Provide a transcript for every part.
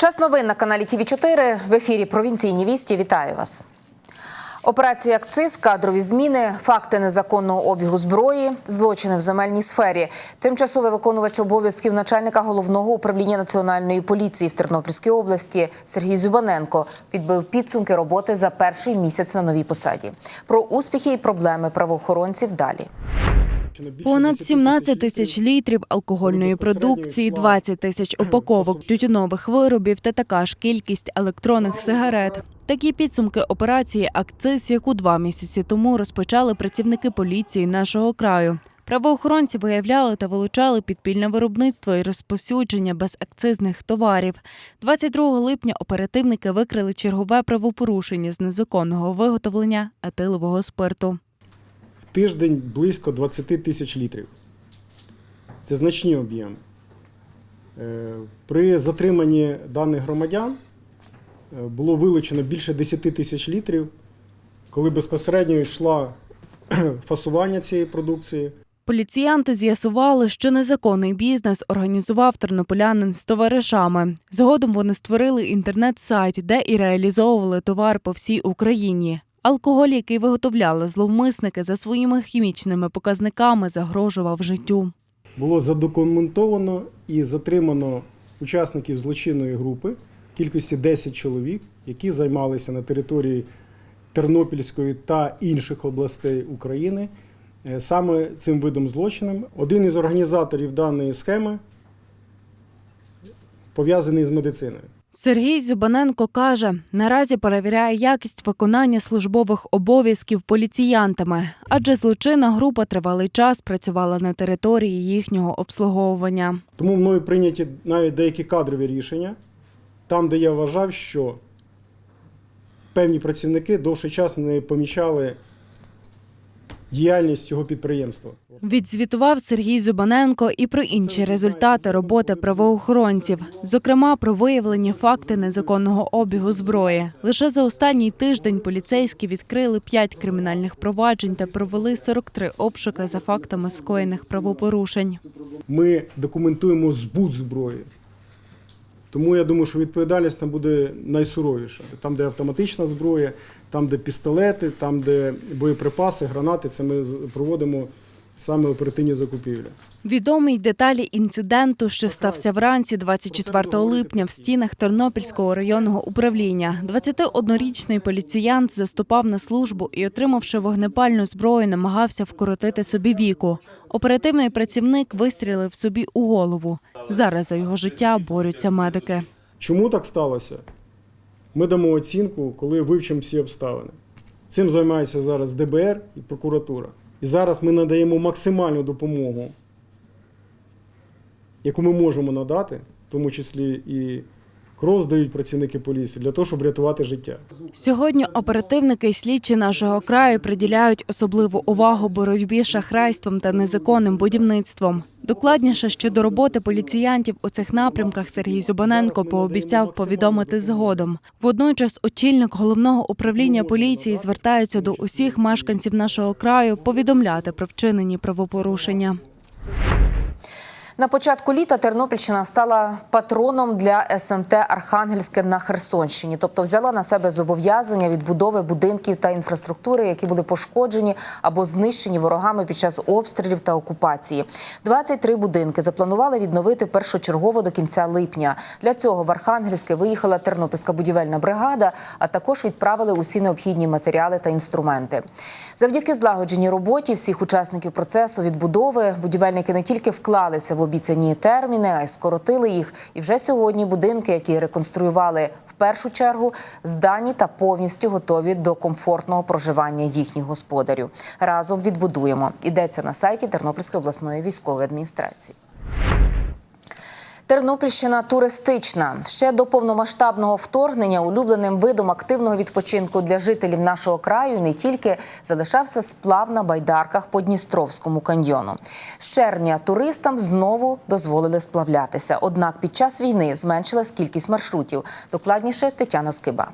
Час новин на каналі ТВ 4 в ефірі Провінційні вісті. Вітаю вас. Операція «Акциз», кадрові зміни, факти незаконного обігу зброї, злочини в земельній сфері. Тимчасовий виконувач обов'язків начальника головного управління національної поліції в Тернопільській області Сергій Зюбаненко підбив підсумки роботи за перший місяць на новій посаді. Про успіхи і проблеми правоохоронців далі. Понад 17 тисяч літрів алкогольної продукції, 20 тисяч упаковок тютюнових виробів та така ж кількість електронних сигарет. Такі підсумки операції «Акциз», яку два місяці тому розпочали працівники поліції нашого краю. Правоохоронці виявляли та вилучали підпільне виробництво і розповсюдження безакцизних товарів. 22 липня оперативники викрили чергове правопорушення з незаконного виготовлення етилового спирту. Тиждень близько 20 тисяч літрів. Це значні об'єми. Е, При затриманні даних громадян е, було вилучено більше 10 тисяч літрів, коли безпосередньо йшла фасування цієї продукції. Поліціянти з'ясували, що незаконний бізнес організував тернополянин з товаришами. Згодом вони створили інтернет-сайт, де і реалізовували товар по всій Україні. Алкоголь, який виготовляли зловмисники за своїми хімічними показниками, загрожував життю. Було задокументовано і затримано учасників злочинної групи кількості 10 чоловік, які займалися на території Тернопільської та інших областей України е, саме цим видом злочинів. Один із організаторів даної схеми пов'язаний з медициною. Сергій Зюбаненко каже, наразі перевіряє якість виконання службових обов'язків поліціянтами, адже злочинна група тривалий час працювала на території їхнього обслуговування. Тому мною прийняті навіть деякі кадрові рішення, там, де я вважав, що певні працівники довший час не помічали діяльність цього підприємства. Відзвітував Сергій Зубаненко і про інші результати роботи правоохоронців, зокрема про виявлені факти незаконного обігу зброї. Лише за останній тиждень поліцейські відкрили 5 кримінальних проваджень та провели 43 обшуки за фактами скоєних правопорушень. Ми документуємо збут зброї. Тому я думаю, що відповідальність там буде найсуровіша. Там, де автоматична зброя, там, де пістолети, там, де боєприпаси, гранати, це ми проводимо саме оперативні закупівлі. Відомі й деталі інциденту, що стався вранці 24 липня в стінах Тернопільського районного управління. 21-річний поліціянт заступав на службу і, отримавши вогнепальну зброю, намагався вкоротити собі віку. Оперативний працівник вистрілив собі у голову. Зараз за його життя борються медики. Чому так сталося? Ми дамо оцінку, коли вивчимо всі обставини. Цим займається зараз ДБР і прокуратура. І зараз ми надаємо максимальну допомогу, яку ми можемо надати, в тому числі і кров здають працівники поліції для того, щоб врятувати життя. Сьогодні оперативники і слідчі нашого краю приділяють особливу увагу боротьбі з шахрайством та незаконним будівництвом. Докладніше щодо роботи поліціянтів у цих напрямках Сергій Зубаненко пообіцяв повідомити згодом. Водночас, очільник головного управління поліції звертається до усіх мешканців нашого краю повідомляти про вчинені правопорушення. На початку літа Тернопільщина стала патроном для СМТ Архангельське на Херсонщині, тобто взяла на себе зобов'язання відбудови будинків та інфраструктури, які були пошкоджені або знищені ворогами під час обстрілів та окупації. 23 будинки запланували відновити першочергово до кінця липня. Для цього в Архангельське виїхала Тернопільська будівельна бригада, а також відправили усі необхідні матеріали та інструменти. Завдяки злагодженій роботі всіх учасників процесу відбудови будівельники не тільки вклалися в обіцяні терміни, а й скоротили їх. І вже сьогодні будинки, які реконструювали в першу чергу, здані та повністю готові до комфортного проживання їхніх господарів. Разом відбудуємо. Йдеться на сайті Тернопільської обласної військової адміністрації. Тернопільщина туристична. Ще до повномасштабного вторгнення улюбленим видом активного відпочинку для жителів нашого краю не тільки залишався сплав на байдарках по Дністровському каньйону. З червня туристам знову дозволили сплавлятися. Однак під час війни зменшилась кількість маршрутів. Докладніше Тетяна Скиба.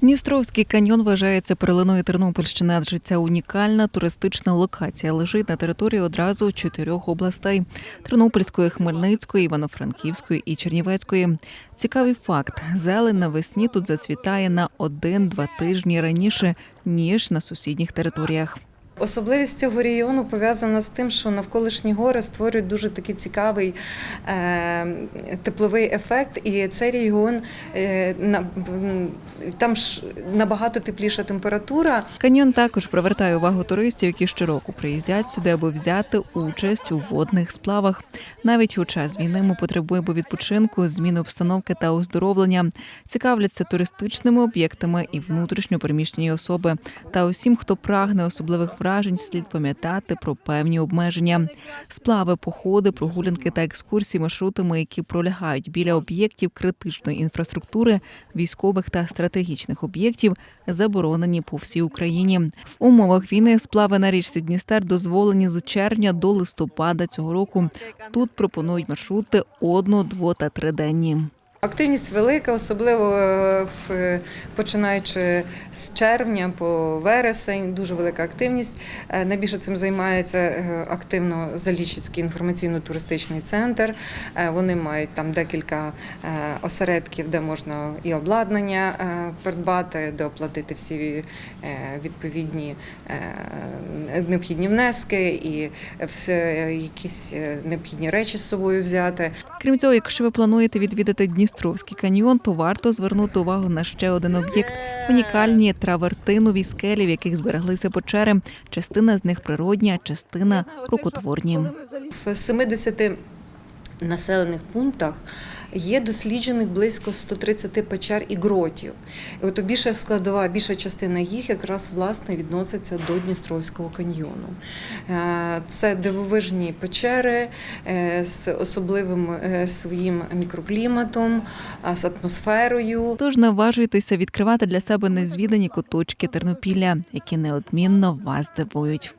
Дністровський каньйон вважається перлиною Тернопільщини, адже ця унікальна туристична локація лежить на території одразу чотирьох областей: Тернопільської, Хмельницької, Івано-Франківської і Чернівецької. Цікавий факт: зелень навесні тут зацвітає на один-два тижні раніше ніж на сусідніх територіях. Особливість цього регіону пов'язана з тим, що навколишні гори створюють дуже такий цікавий е, тепловий ефект, і цей регіон е, там ж набагато тепліша температура. Каньйон також привертає увагу туристів, які щороку приїздять сюди, аби взяти участь у водних сплавах. Навіть у час війни ми потребуємо відпочинку, зміни обстановки та оздоровлення. Цікавляться туристичними об'єктами і внутрішньо переміщені особи. Та усім, хто прагне особливих вражень, слід пам'ятати про певні обмеження. Сплави, походи, прогулянки та екскурсії маршрутами, які пролягають біля об'єктів критичної інфраструктури, військових та стратегічних об'єктів, заборонені по всій Україні. В умовах війни сплави на річці Дністер дозволені з червня до листопада цього року. Тут пропонують маршрути одно, дво та триденні. Активність велика, особливо е, в, починаючи з червня по вересень, дуже велика активність. Е, Найбільше цим займається е, активно Залічицький інформаційно-туристичний центр. Е, Вони мають там декілька е, осередків, де можна і обладнання е, придбати, де оплатити всі е, відповідні е, необхідні внески і якісь е, необхідні речі з собою взяти. Крім цього, якщо ви плануєте відвідати Дністровський каньйон, то варто звернути увагу на ще один об'єкт унікальні травертинові скелі, в яких збереглися печери. Частина з них природня, частина рукотворні. В 70 населених пунктах є досліджених близько 130 печер і гротів. І от більша складова, більша частина їх якраз власне відноситься до Дністровського каньйону. Е, Це дивовижні печери е, з особливим е, своїм мікрокліматом, з атмосферою. Тож наважуйтеся відкривати для себе незвідані куточки Тернопілля, які неодмінно вас дивують.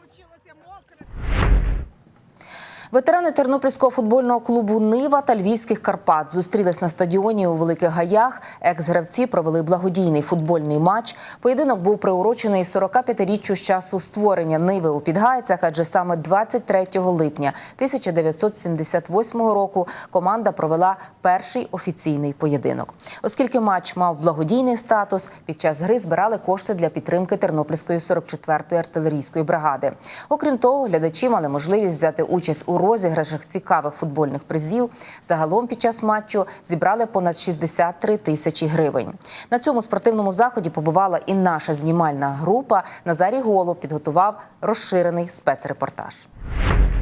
Ветерани Тернопільського футбольного клубу Нива та Львівських Карпат зустрілись на стадіоні у Великих Гаях. Екс-гравці провели благодійний футбольний матч. Поєдинок був приурочений 45-річчю з часу створення Ниви у Підгайцях, адже саме 23 липня 1978 року команда провела перший офіційний поєдинок. Оскільки матч мав благодійний статус, під час гри збирали кошти для підтримки Тернопільської 44-ї артилерійської бригади. Окрім того, глядачі мали можливість взяти участь у розіграшах цікавих футбольних призів. Загалом під час матчу зібрали понад 63 тисячі гривень. На цьому спортивному заході побувала і наша знімальна група. Назарій Голуб підготував розширений спецрепортаж.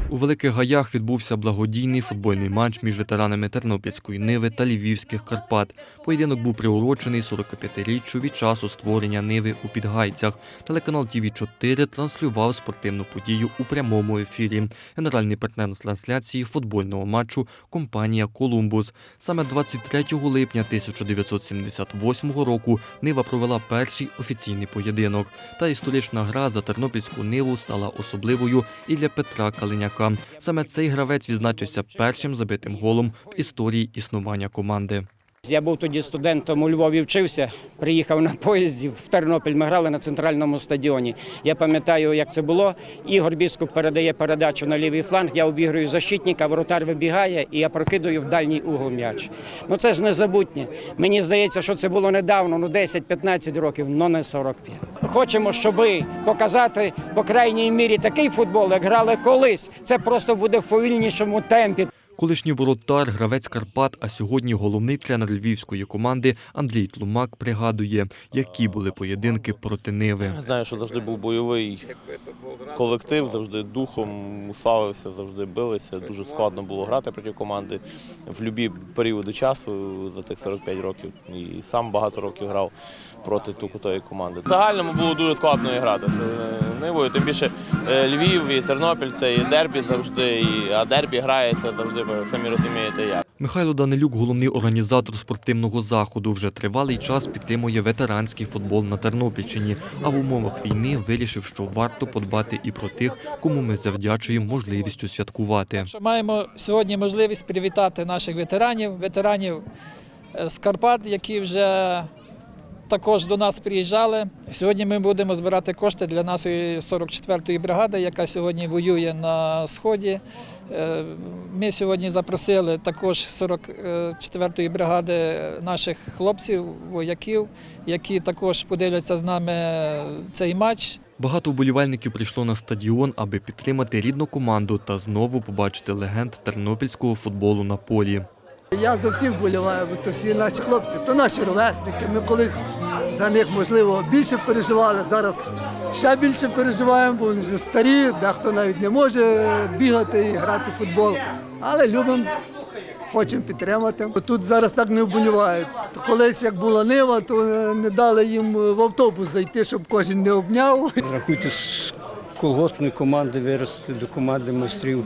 У Великих Гаях відбувся благодійний футбольний матч між ветеранами Тернопільської Ниви та Львівських Карпат. Поєдинок був приурочений 45-річчю від часу створення Ниви у Підгайцях. Телеканал ТВ 4 транслював спортивну подію у прямому ефірі. Генеральний партнер з трансляції футбольного матчу компанія Колумбус. Саме 23 липня 1978 року Нива провела перший офіційний поєдинок. Та історична гра за тернопільську ниву стала особливою і для Петра Калиняка. Саме цей гравець відзначився першим забитим голом в історії існування команди. Я був тоді студентом у Львові вчився, приїхав на поїзді в Тернопіль. Ми грали на центральному стадіоні. Я пам'ятаю, як це було. Ігор Біскуп передає передачу на лівий фланг. Я обіграю защитника, воротар вибігає, і я прокидаю в дальній угол м'яч. Ну це ж незабутнє. Мені здається, що це було недавно, ну 10-15 років, але не 45. Хочемо, щоб показати по крайній мірі такий футбол, як грали колись. Це просто буде в повільнішому темпі. Колишній воротар, гравець Карпат, а сьогодні головний тренер львівської команди Андрій Тлумак пригадує, які були поєдинки проти Ниви. Знаю, що завжди був бойовий колектив, завжди духом славився, завжди билися. Дуже складно було грати проти команди в будь-які періоди часу за тих 45 років. І сам багато років грав проти тої команди. В загальному було дуже складно грати з Нивою. Тим більше Львів і Тернопіль це і дербі завжди, і, а дербі грається завжди, ви самі розумієте як. Михайло Данилюк, головний організатор спортивного заходу, вже тривалий час підтримує ветеранський футбол на Тернопільщині. А в умовах війни вирішив, що варто подбати і про тих, кому ми завдячуємо можливістю святкувати. Що маємо сьогодні можливість привітати наших ветеранів, ветеранів е, з Карпат, які вже також до нас приїжджали. Сьогодні ми будемо збирати кошти для нашої 44-ї бригади, яка сьогодні воює на сході. Е, Ми сьогодні запросили також 44-ї бригади наших хлопців, вояків, які також поділяться з нами цей матч. Багато вболівальників прийшло на стадіон, аби підтримати рідну команду та знову побачити легенд тернопільського футболу на полі. Я за всіх вболіваю, бо то всі наші хлопці, то наші ровесники. Ми колись за них, можливо, більше переживали. Зараз ще більше переживаємо, бо вони вже старі, дехто навіть не може бігати і грати в футбол. Але любимо, хочемо підтримати. Тут зараз так не вболівають. Колись, як була нива, то не дали їм в автобус зайти, щоб кожен не обняв. Рахуйте, з колгоспної команди вирости до команди майстрів.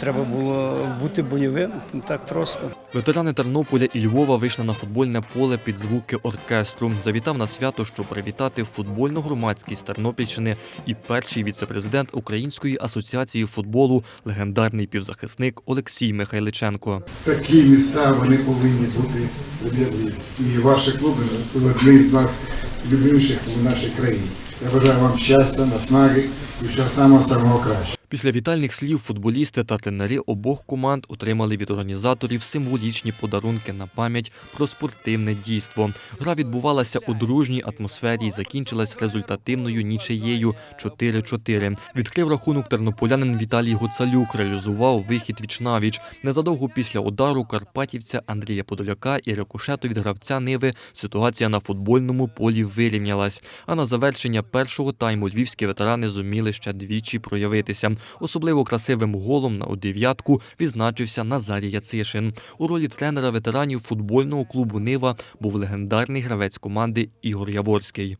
Треба було бути бойовим, не так просто. Ветерани Тернополя і Львова вийшли на футбольне поле під звуки оркестру. Завітав на свято, щоб привітати футбольну громадськість Тернопільщини і перший віцепрезидент Української асоціації футболу, легендарний півзахисник Олексій Михайличенко. такі місця вони повинні бути об'єднані. І ваші клуби одні з найулюбленіших у нашій країні. Я бажаю вам щастя, наснаги і всього самого самого кращого. Після вітальних слів футболісти та тренери обох команд отримали від організаторів символічні подарунки на пам'ять про спортивне дійство. Гра відбувалася у дружній атмосфері і закінчилась результативною нічиєю 4-4. Відкрив рахунок тернополянин Віталій Гуцалюк, реалізував вихід віч-навіч. Незадовго після удару карпатівця Андрія Подоляка і рикошету від гравця Ниви ситуація на футбольному полі вирівнялась. А на завершення першого тайму львівські ветерани зуміли ще двічі проявитися. Особливо красивим голом на у дев'ятку відзначився Назарій Яцишин. У ролі тренера ветеранів футбольного клубу Нива був легендарний гравець команди Ігор Яворський.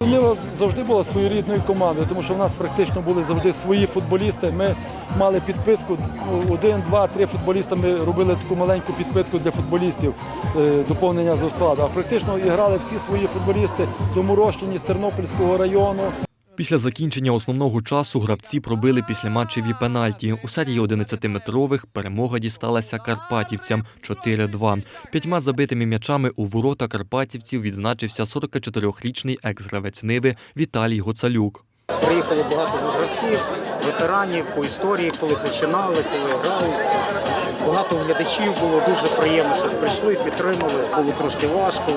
Нива завжди була своєрідною командою, тому що в нас практично були завжди свої футболісти. Ми мали підпитку один, два, три футболіста. Ми робили таку маленьку підпитку для футболістів е, доповнення з складу. А практично і грали всі свої футболісти доморощені з Тернопільського району. Після закінчення основного часу гравці пробили післяматчеві пенальті. У серії 11-метрових перемога дісталася карпатівцям 4-2. П'ятьма забитими м'ячами у ворота карпатівців відзначився 44-річний екс-гравець Ниви Віталій Гоцалюк. Приїхало багато гравців, ветеранів по історії, коли починали, коли грали. Багато глядачів було дуже приємно, що прийшли, підтримали. Було трошки важко.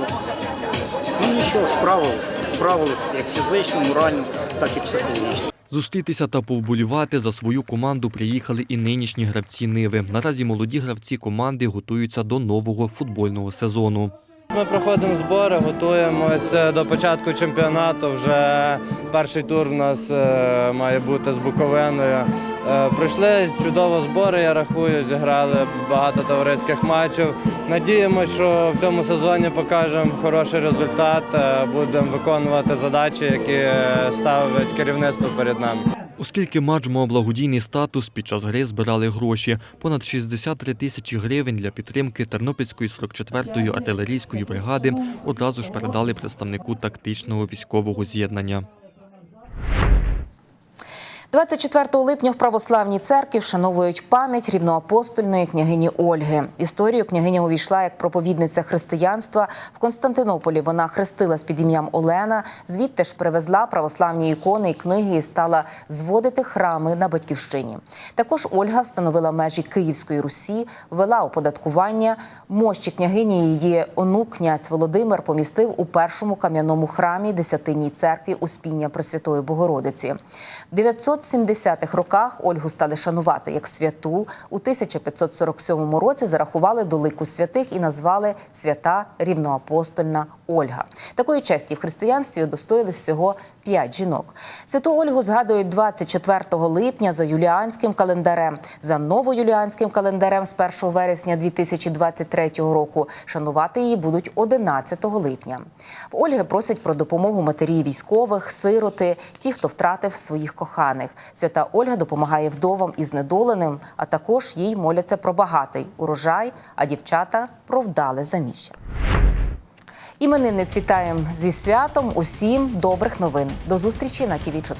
Ну нічого, справились. Справились як фізично, морально, так і психологічно. Зустрітися та повболівати за свою команду приїхали і нинішні гравці Ниви. Наразі молоді гравці команди готуються до нового футбольного сезону. Ми проходимо збори, готуємося до початку чемпіонату. Вже перший тур в нас е, має бути з Буковиною. Е, Пройшли чудово збори, я рахую, зіграли багато товариських матчів. Надіємося, що в цьому сезоні покажемо хороший результат, е, будемо виконувати задачі, які ставить керівництво перед нами. Оскільки матч мав благодійний статус, під час гри збирали гроші – понад 63 тисячі гривень для підтримки Тернопільської 44-ї артилерійської бригади одразу ж передали представнику тактичного військового з'єднання. 24 липня в православній церкві вшановують пам'ять рівноапостольної княгині Ольги. Історію княгиня увійшла як проповідниця християнства. В Константинополі вона хрестилась під ім'ям Олена. Звідти ж привезла православні ікони і книги і стала зводити храми на батьківщині. Також Ольга встановила межі Київської Русі, ввела оподаткування. Мощі княгині її онук князь Володимир помістив у першому кам'яному храмі Десятинній церкві Успіння Пресвятої Богородиці. В 970-х роках Ольгу стали шанувати як святу. У 1547 році зарахували до лику святих і назвали свята рівноапостольна Ольга. Такої честі в християнстві удостоїлись всього п'ять жінок. Святу Ольгу згадують 24 липня за юліанським календарем. За новоюліанським календарем з 1 вересня 2023 року шанувати її будуть 11 липня. В Ольги просять про допомогу матері військових, сироти, ті, хто втратив своїх коханих. Свята Ольга допомагає вдовам і знедоленим, а також їй моляться про багатий урожай, а дівчата про вдале заміжжя. Іменинниць вітаємо зі святом. Усім добрих новин. До зустрічі на ТІВІ 4